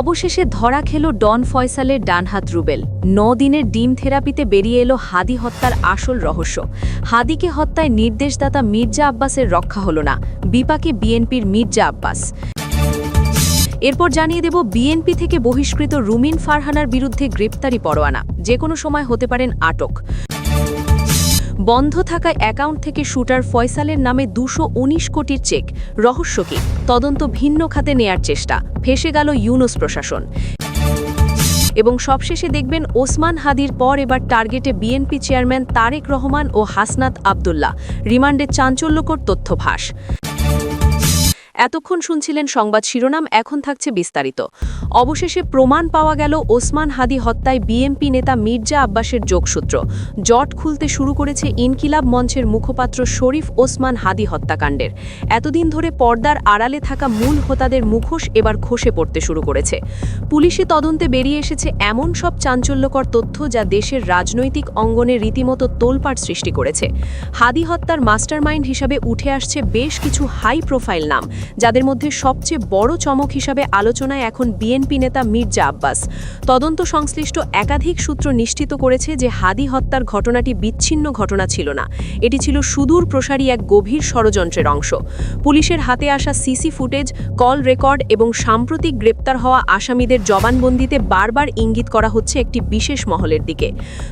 অবশেষে ধরা খেল ডন ফয়সালের ডানহাত রুবেল। ন দিনের ডিম থেরাপিতে বেরিয়ে এলো হাদি হত্যার আসল রহস্য। হাদিকে হত্যায় নির্দেশদাতা মির্জা আব্বাসের রক্ষা হল না। বিপাকে বিএনপির মির্জা আব্বাস। এরপর জানিয়ে দেব, বিএনপি থেকে বহিষ্কৃত রুমিন ফারহানার বিরুদ্ধে গ্রেপ্তারি পরোয়ানা। যে কোনো সময় হতে পারেন আটক। বন্ধ থাকা অ্যাকাউন্ট থেকে শুটার ফয়সালের নামে দুশো কোটির চেক। রহস্য কি? তদন্ত ভিন্ন খাতে নেয়ার চেষ্টা। ফেসে গেল ইউনুস প্রশাসন। এবং সবশেষে দেখবেন ওসমান হাদির পর এবার টার্গেটে বিএনপি চেয়ারম্যান তারেক রহমান ও হাসনাত আবদুল্লাহ। রিমান্ডে চাঞ্চল্যকর তথ্যভাস। এতক্ষণ শুনছিলেন সংবাদ শিরোনাম, এখন থাকছে বিস্তারিত। অবশেষে প্রমাণ পাওয়া গেল ওসমান হাদি হত্যায় বিএমপি নেতা মির্জা আব্বাসের যোগসূত্র। জট খুলতে শুরু করেছে ইনকিলাব মঞ্চের মুখপাত্র শরীফ ওসমান হাদি হত্যাকাণ্ডের। এতদিন ধরে পর্দার আড়ালে থাকা মূল হোতাদের মুখোশ এবার খসে পড়তে শুরু করেছে। পুলিশি তদন্তে বেরিয়ে এসেছে এমন সব চাঞ্চল্যকর তথ্য যা দেশের রাজনৈতিক অঙ্গনে রীতিমতো তোলপাট সৃষ্টি করেছে। হাদি হত্যার মাস্টারমাইন্ড হিসাবে উঠে আসছে বেশ কিছু হাই প্রোফাইল নাম। যাদের মধ্যে সবচেয়ে বড় চমক হিসাবে আলোচনায় এখন বিএনপি নেতা মির্জা আব্বাস। তদন্ত সংশ্লিষ্ট একাধিক সূত্র নিশ্চিত করেছে যে হাদি হত্যার ঘটনাটি বিচ্ছিন্ন ঘটনা ছিল না। এটি ছিল সুদূর প্রসারী এক গভীর ষড়যন্ত্রের অংশ। পুলিশের হাতে আসা সিসি ফুটেজ, কল রেকর্ড এবং সাম্প্রতিক গ্রেপ্তার হওয়া আসামিদের জবানবন্দিতে বারবার ইঙ্গিত করা হচ্ছে একটি বিশেষ মহলের দিকে।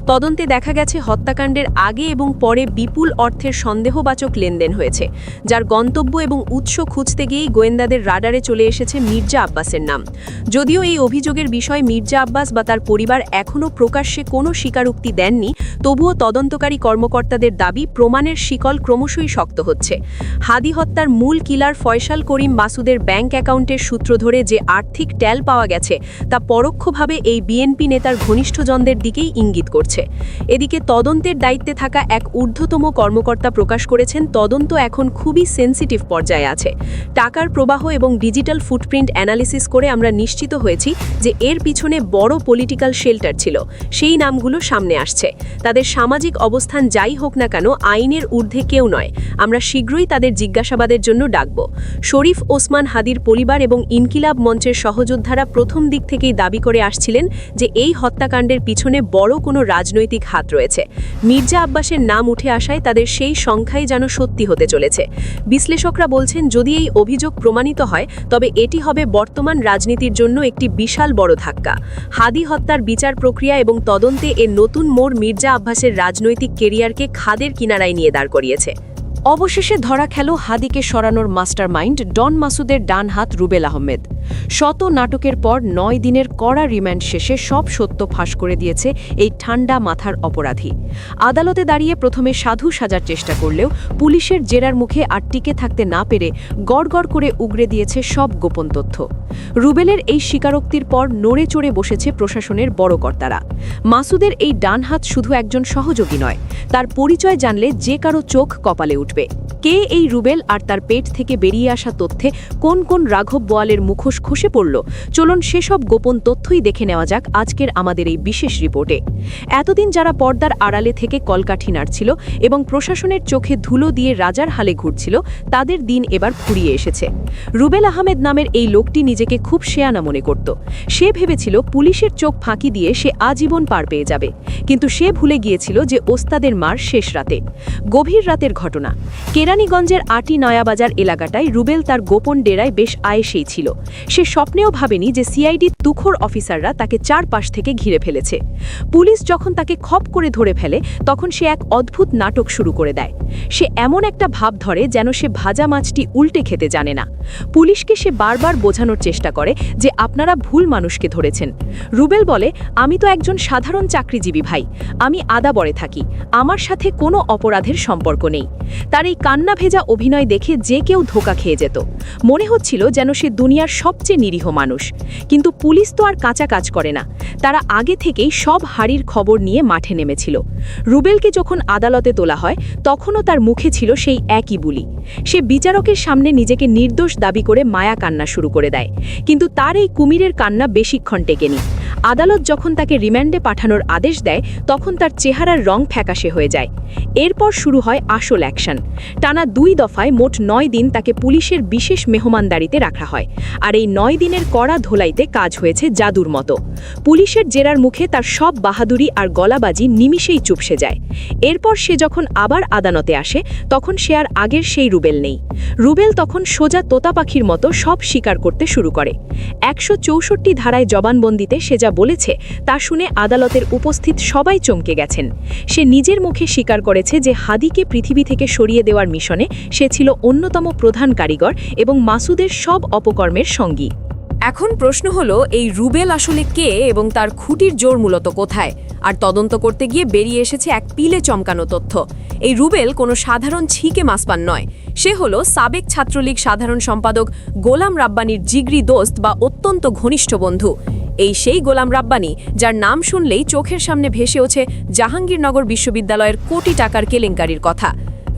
তদন্তে দেখা গেছে, হত্যাকাণ্ডের আগে এবং পরে বিপুল অর্থের সন্দেহবাচক লেনদেন হয়েছে, যার গন্তব্য এবং উৎস খুঁজতে গিয়েই গোয়েন্দাদের রাডারে চলে এসেছে মির্জা আব্বাসের নাম। যদিও এই অভিযোগের বিষয়ে মির্জা আব্বাস বা তার পরিবার এখনও প্রকাশ্যে কোনো স্বীকারোক্তি দেননি, তবুও তদন্তকারী কর্মকর্তাদের দাবি প্রমাণের শিকল ক্রমশই শক্ত হচ্ছে। হাদি হত্যার মূল কিলার ফয়সাল করিম মাসুদের ব্যাংক অ্যাকাউন্টের সূত্র ধরে যে আর্থিক ট্যাল পাওয়া গেছে, তা পরোক্ষভাবে এই বিএনপি নেতার ঘনিষ্ঠজনদের দিকেই ইঙ্গিত করছে। এদিকে তদন্তের দায়িত্বে থাকা এক ঊর্ধ্বতম কর্মকর্তা প্রকাশ করেছেন, তদন্ত এখন খুবই সেন্সিটিভ পর্যায়ে আছে। টাকার প্রবাহ এবং ডিজিটাল ফুটপ্রিন্ট অ্যানালিসিস করে আমরা নিশ্চিত হয়েছি যে এর পিছনে বড় পলিটিক্যাল শেল্টার ছিল। সেই নামগুলো সামনে আসছে। তাদের সামাজিক অবস্থান যাই হোক না কেন, আইনের ঊর্ধ্বে কেউ নয়। আমরা শীঘ্রই তাদের জিজ্ঞাসাবাদের জন্য ডাকব। শরীফ ওসমান হাদির পরিবার এবং ইনকিলাব মঞ্চের সহযোদ্ধারা প্রথম দিক থেকেই দাবি করে আসছিলেন যে এই হত্যাকাণ্ডের পিছনে বড় কোনো রাজনৈতিক হাত রয়েছে। মির্জা আব্বাসের নাম উঠে আসায় তাদের সেই সংখ্যাই যেন সত্যি হতে চলেছে। বিশ্লেষকরা বলছেন, যদি এই অভিযোগ প্রমাণিত হয়, তবে এটি হবে বর্তমান রাজনীতির জন্য একটি বিশাল বড় ধাক্কা। হাদি হত্যার বিচার প্রক্রিয়া এবং তদন্তে এর নতুন মোড় মির্জা আব্বাসের রাজনৈতিক কেরিয়ারকে খাদের কিনারায় নিয়ে দাঁড় করিয়েছে। অবশেষে ধরা খেল হাদিকে সরানোর মাস্টার মাইন্ড ডন মাসুদের ডান হাত রুবেল আহমেদ। শত নাটকের পর নয় দিনের কড়া রিমান্ড শেষে সব সত্য ফাঁস করে দিয়েছে এই ঠান্ডা মাথার অপরাধী। আদালতে দাঁড়িয়ে প্রথমে সাধু সাজার চেষ্টা করলেও পুলিশের জেরার মুখে আর টিকে থাকতে না পেরে গড়গড় করে উগরে দিয়েছে সব গোপন তথ্য। রুবেলের এই স্বীকারোক্তির পর নড়ে চড়ে বসেছে প্রশাসনের বড় কর্তারা। মাসুদের এই ডান হাত শুধু একজন সহযোগী নয়, তার পরিচয় জানলে যে কারও চোখ কপালে উঠবে। কে এই রুবেল আর তার পেট থেকে বেরিয়ে আসা তথ্যে কোন কোন রাঘব বোয়ালের মুখোশ খসে পড়ল। চলুন সেসব গোপন তথ্যই দেখে নেওয়া যাক আজকের আমাদের এই বিশেষ রিপোর্টে। এতদিন যারা পর্দার আড়ালে থেকে কলকাঠি নাড়ছিল এবং প্রশাসনের চোখে ধুলো দিয়ে রাজার হালে ঘুরছিল, তাদের দিন এবার ফুরিয়ে এসেছে। রুবেল আহমেদ নামের এই লোকটি নিজেকে খুব শেয়ানা মনে করত। সে ভেবেছিল পুলিশের চোখ ফাঁকি দিয়ে সে আজীবন পার পেয়ে যাবে। কিন্তু সে ভুলে গিয়েছিল যে ওস্তাদের মার শেষ রাতে। গভীর রাতের ঘটনা। কেরানীগঞ্জের আটি নয়াবাজার এলাকাটায় রুবেল তার গোপন ডেরায় বেশ আয়েসেই ছিল। সে স্বপ্নেও ভাবেনি যে সিআইডি তুখোর অফিসাররা তাকে চারপাশ থেকে ঘিরে ফেলেছে। পুলিশ যখন তাকে খপ করে ধরে ফেলে, তখন সে এক অদ্ভুত নাটক শুরু করে দেয়। সে এমন একটা ভাব ধরে যেন সে ভাজা মাছটি উল্টে খেতে জানে না। পুলিশকে সে বারবার বোঝানোর চেষ্টা করে যে আপনারা ভুল মানুষকে ধরেছেন। রুবেল বলে, আমি তো একজন সাধারণ চাকরিজীবী ভাই। আমি আদাবরে থাকি। আমার সাথে কোনো অপরাধের সম্পর্ক নেই। তার এই কান্না ভেজা অভিনয় দেখে যে কেউ ধোকা খেয়ে যেত। মনে হচ্ছিল যেন সে দুনিয়ার সবচেয়ে নিরীহ মানুষ। কিন্তু পুলিশ তো আর কাঁচা কাজ করে না। তারা আগে থেকেই সব হাড়ির খবর নিয়ে মাঠে নেমেছিল। রুবেলকে যখন আদালতে তোলা হয়, তখনও তার মুখে ছিল সেই একই বুলি। সে বিচারকের সামনে নিজেকে নির্দোষ দাবি করে মায়া কান্না শুরু করে দেয়। কিন্তু তার এই কুমিরের কান্না বেশিক্ষণ টেকেনি। আদালত যখন তাকে রিমান্ডে পাঠানোর আদেশ দেয়, তখন তার চেহারার রং ফ্যাকাশে হয়ে যায়। এরপর শুরু হয় আসল অ্যাকশন। টানা দুই দফায় মোট নয় দিন তাকে পুলিশের বিশেষ মেহমানদারিতে রাখা হয়। আর এই নয় দিনের কড়া ধোলাইতে কাজ হয়েছে জাদুর মতো। পুলিশের জেরার মুখে তার সব বাহাদুরি আর গলাবাজি নিমিষেই চুপসে যায়। এরপর সে যখন আবার আদালতে আসে, তখন সে আর আগের সেই রুবেল নেই। রুবেল তখন সোজা তোতা পাখির মতো সব স্বীকার করতে শুরু করে। একশো চৌষট্টি ধারায় জবানবন্দিতে সে যা বলেছে তা শুনে আদালতের উপস্থিত সবাই চমকে গেছেন। সে নিজের মুখে স্বীকার করেছে যে হাদিকে পৃথিবী থেকে সরিয়ে দেওয়ার মিশনে সে ছিল অন্যতম প্রধান কারিগর এবং মাসুদের সব অপকর্মের সঙ্গী। এখন প্রশ্ন হলো, এই রুবেল আসলে কে এবং তার খুঁটির জোর মূলত কোথায়? আর তদন্ত করতে গিয়ে বেরিয়ে এসেছে এক পিলে চমকানো তথ্য। এই রুবেল কোনো সাধারণ ছিকে মাসপান নয়। সে হলো সাবেক ছাত্রলীগ সাধারণ সম্পাদক গোলাম রাব্বানির জিগরি দোস্ত বা অত্যন্ত ঘনিষ্ঠ বন্ধু। এই সেই গোলাম রাব্বানি, যার নাম শুনলেই চোখের সামনে ভেসে ওঠে জাহাঙ্গীরনগর বিশ্ববিদ্যালয়ের কোটি টাকার কেলেঙ্কারির কথা।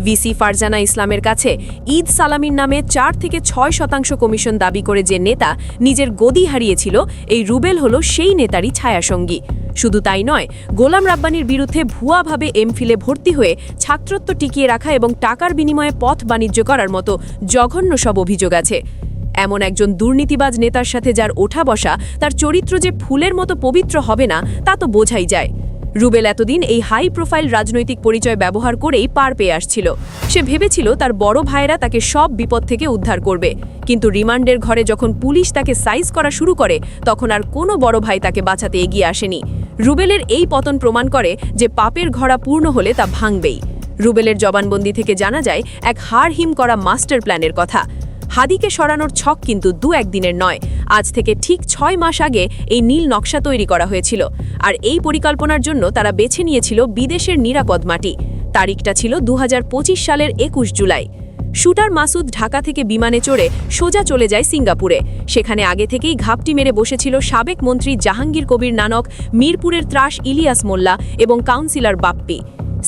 ভিসি ফারজানা ইসলামের কাছে ঈদ সালামির নামে চার থেকে ছয় শতাংশ কমিশন দাবি করে যে নেতা নিজের গদি হারিয়েছিল, এই রুবেল হল সেই নেতারই ছায়াসঙ্গী। শুধু তাই নয়, গোলাম রাব্বানির বিরুদ্ধে ভুয়াভাবে এমফিলে ভর্তি হয়ে ছাত্রত্ব টিকিয়ে রাখা এবং টাকার বিনিময়ে পথ বাণিজ্য করার মতো জঘন্য সব অভিযোগ আছে। এমন একজন দুর্নীতিবাজ নেতার সাথে যার ওঠা বসা, তার চরিত্র যে ফুলের মতো পবিত্র হবে না, তা তো বোঝাই যায়। রুবেল এতদিন এই হাই প্রোফাইল রাজনৈতিক পরিচয় ব্যবহার করেই পার পেয়ে আসছিল। সে ভেবেছিল তার বড় ভাইয়েরা তাকে সব বিপদ থেকে উদ্ধার করবে। কিন্তু রিমান্ডের ঘরে যখন পুলিশ তাকে সাইজ করা শুরু করে, তখন আর কোনো বড় ভাই তাকে বাঁচাতে এগিয়ে আসেনি। রুবেলের এই পতন প্রমাণ করে যে পাপের ঘড়া পূর্ণ হলে তা ভাঙবেই। রুবেলের জবানবন্দি থেকে জানা যায়, এক হাড় হিম করা মাস্টার প্ল্যানের কথা। হাদিকে সরানোর ছক কিন্তু দু একদিনের নয়। আজ থেকে ঠিক ছয় মাস আগে এই নীল নকশা তৈরি করা হয়েছিল। আর এই পরিকল্পনার জন্য তারা বেছে নিয়েছিল বিদেশের নিরাপদ মাটি। তারিখটা ছিল দু হাজার পঁচিশ সালের একুশ জুলাই। শুটার মাসুদ ঢাকা থেকে বিমানে চড়ে সোজা চলে যায় সিঙ্গাপুরে। সেখানে আগে থেকেই ঘাপটি মেরে বসেছিল সাবেক মন্ত্রী জাহাঙ্গীর কবির নানক, মিরপুরের ত্রাস ইলিয়াস মোল্লা এবং কাউন্সিলর বাপ্পি।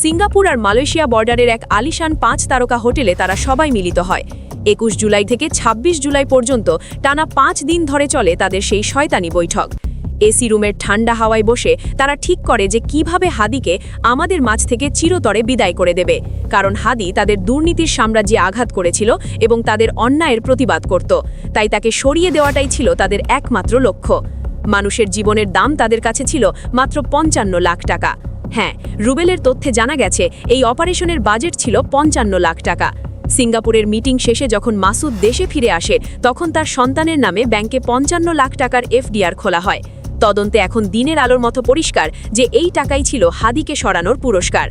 সিঙ্গাপুর আর মালয়েশিয়া বর্ডারের এক আলিশান পাঁচ তারকা হোটেলে তারা সবাই মিলিত হয়। একুশ জুলাই থেকে ২৬ জুলাই পর্যন্ত টানা পাঁচ দিন ধরে চলে তাদের সেই শয়তানি বৈঠক। এসি রুমের ঠান্ডা হাওয়ায় বসে তারা ঠিক করে যে কীভাবে হাদিকে আমাদের মাছ থেকে চিরতরে বিদায় করে দেবে। কারণ হাদি তাদের দুর্নীতির সাম্রাজ্যে আঘাত করেছিল এবং তাদের অন্যায়ের প্রতিবাদ করত। তাই তাকে সরিয়ে দেওয়াটাই ছিল তাদের একমাত্র লক্ষ্য। মানুষের জীবনের দাম তাদের কাছে ছিল মাত্র পঞ্চান্ন লাখ টাকা। হ্যাঁ রুবেলের তথ্যে জানা গেছে, এই অপারেশনের বাজেট ছিল পঞ্চান্ন লাখ টাকা। সিঙ্গাপুরের মিটিং শেষে যখন মাসুদ দেশে ফিরে আসে, তখন তার সন্তানের নামে ব্যাংকে পঞ্চান্ন লাখ টাকার এফডিআর খোলা হয়। তদন্তে এখন দিনের আলোর মতো পরিষ্কার যে এই টাকাই ছিল হাদিকে সরানোর পুরস্কার।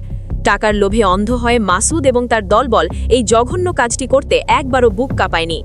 টাকার লোভে অন্ধ হয় মাসুদ এবং তার দলবল এই জঘন্য কাজটি করতে একবারও বুক কাঁপায়নি।